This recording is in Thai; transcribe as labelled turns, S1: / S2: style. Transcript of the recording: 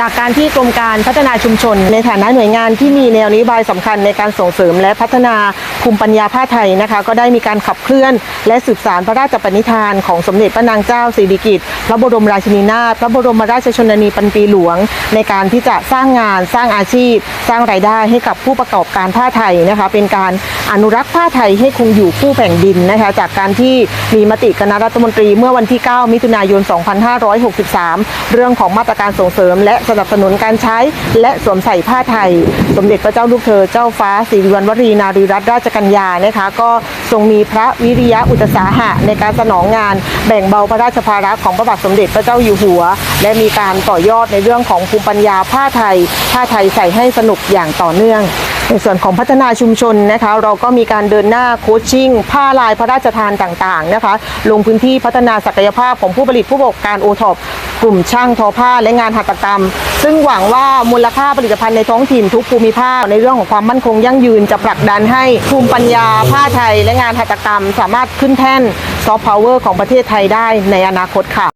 S1: จากการที่กรมการพัฒนาชุมชน ในฐานะหน่วยงานที่มีแนวนโยบายสำคัญในการส่งเสริมและพัฒนาภูมิปัญญาผ้าไทยนะคะ ก็ได้มีการขับเคลื่อน และสืบสารพระราชปณิธานของสมเด็จพระนางเจ้าสิริกิติ์พระบรมราชินีนาถพระบรมราชชนนีพันปีหลวง ในการที่จะสร้างงานสร้างอาชีพ สร้างรายได้ให้กับผู้ประกอบการผ้าไทยนะคะ เป็นการอนุรักษ์ผ้าไทยให้คงอยู่คู่แผ่นดินนะคะ จากการที่มีมติคณะรัฐมนตรีเมื่อวันที่ 9 มิถุนายน 2563 เรื่องของมาตรการส่งเสริมและสนับสนุนการใช้ และสวมใส่ผ้าไทย สมเด็จพระเจ้าลูกเธอเจ้าฟ้าสิริวัณวรีนารีรัตนราชกัญญานะคะก็ทรงมีพระวิริยะอุตสาหะ ในการสนองงานแบ่งเบาพระราชภาระของพระบาทสมเด็จพระเจ้าอยู่หัว และมีการต่อยอดในเรื่องของภูมิปัญญาผ้าไทย ผ้าไทยใส่ให้สนุกอย่างต่อเนื่องในส่วนของพัฒนาชุมชนนะคะเราก็มีการเดินหน้าโคชชิ่งผ้าลายพระราชทานต่างๆนะคะลงพื้นที่พัฒนาศักยภาพของผู้ผลิตผู้ประกอบการโอท็อป กลุ่มช่างทอผ้าและงานหัตถกรรม ซึ่งหวังว่ามูลค่าผลิตภัณฑ์ในท้องถิ่นทุกภูมิภาคในเรื่องของความมั่นคงยั่งยืนจะผลักดันให้ภูมิปัญญาผ้าไทยและงานหัตถกรรม สามารถขึ้นแท่นซอฟต์พาวเวอร์ของประเทศไทยได้ในอนาคตค่ะ